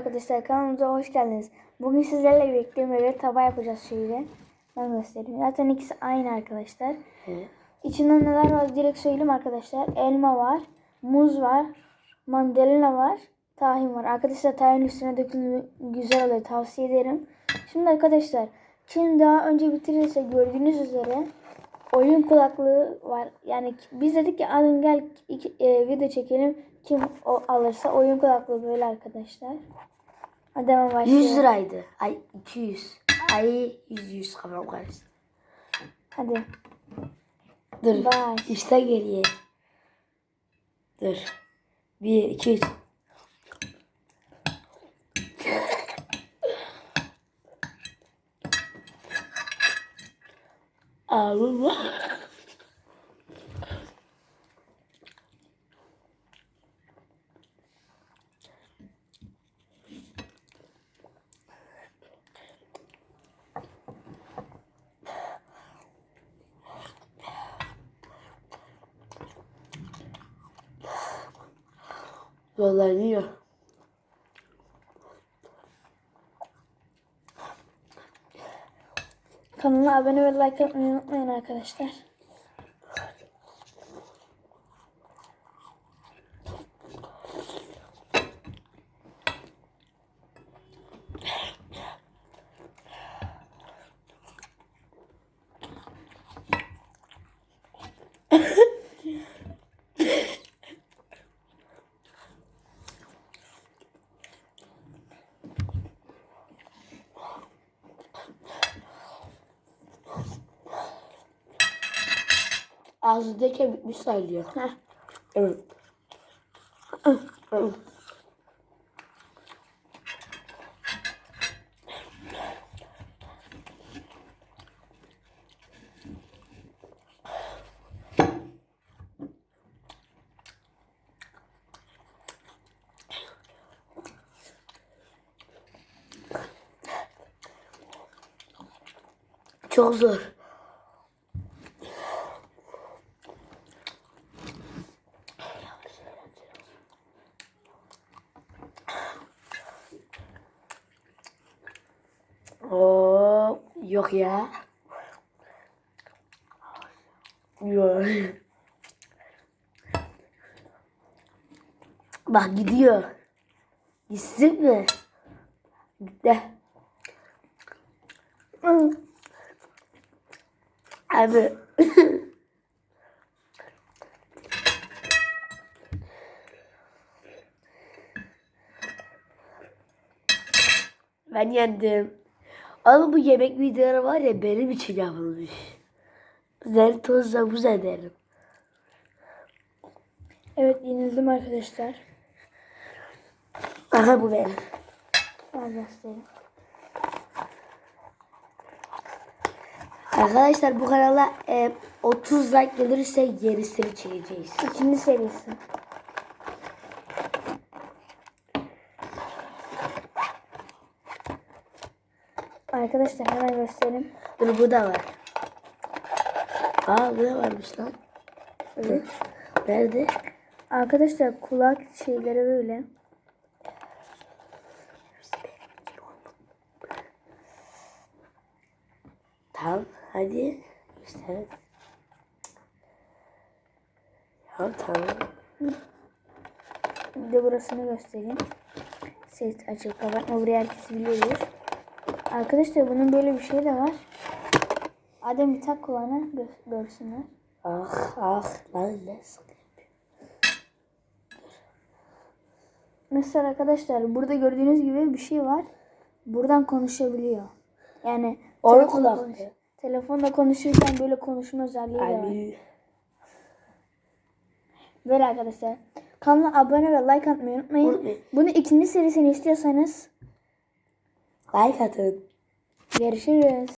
Arkadaşlar kanalımıza hoş geldiniz. Bugün sizlerle birlikte böyle tava yapacağız şöyle. Ben göstereyim. Zaten ikisi aynı arkadaşlar. Evet. İçinde neler var direkt söyleyeyim arkadaşlar. Elma var, muz var, mandalina var, tahin var. Arkadaşlar tahin üstüne dökülü güzel oluyor. Tavsiye ederim. Şimdi arkadaşlar kim daha önce bitirirse gördüğünüz üzere oyun kulaklığı var. Yani biz dedik ki alın gel iki, e, video çekelim. Kim o alırsa oyun kulaklığı böyle arkadaşlar. Hadi hemen başlayalım. 100 liraydı. Ay 200. Ay 100 100 kafam karıştı. Hadi. Dur. Baş. İşte geriye. Dur. 1 2 3. Allah. Dolanıyor. Kanala abone ve like atmayı unutmayın arkadaşlar. Ağzındayken bitmiş sayılıyor. Heh. Evet. Çok zor. Oo, yok ya. Yok. Bak gidiyor. Gitsin mi? Gitti. Abi. ben yendim. Oğlum bu yemek videoları var ya benim için yapılmış. Zer tozla buz ederim. Evet yenildim arkadaşlar. Aha bu benim. Ben göstereyim. Arkadaşlar bu kanala e, 30 like gelirse gerisini çekeceğiz. İkinci serisi. Arkadaşlar hemen göstereyim. Dur bu da var. Aa bu da varmış lan. Evet. Nerede? Arkadaşlar kulak şeyleri böyle. Tamam hadi. Göster. Ya tamam. Bir de burasını göstereyim. Ses açık kapatma buraya herkes biliyordur. Arkadaşlar bunun böyle bir şey de var. Adem bir tak kulağına gö- görsünler. Ah ah lan ne. Mesela arkadaşlar burada gördüğünüz gibi bir şey var. Buradan konuşabiliyor. Yani telefonda kulaklığı. konuş- Telefonda konuşurken böyle konuşma özelliği de var. Böyle arkadaşlar. Kanala abone ve like atmayı unutmayın. Unutmayın. Bunu ikinci serisini istiyorsanız Like atın. görüşürüz.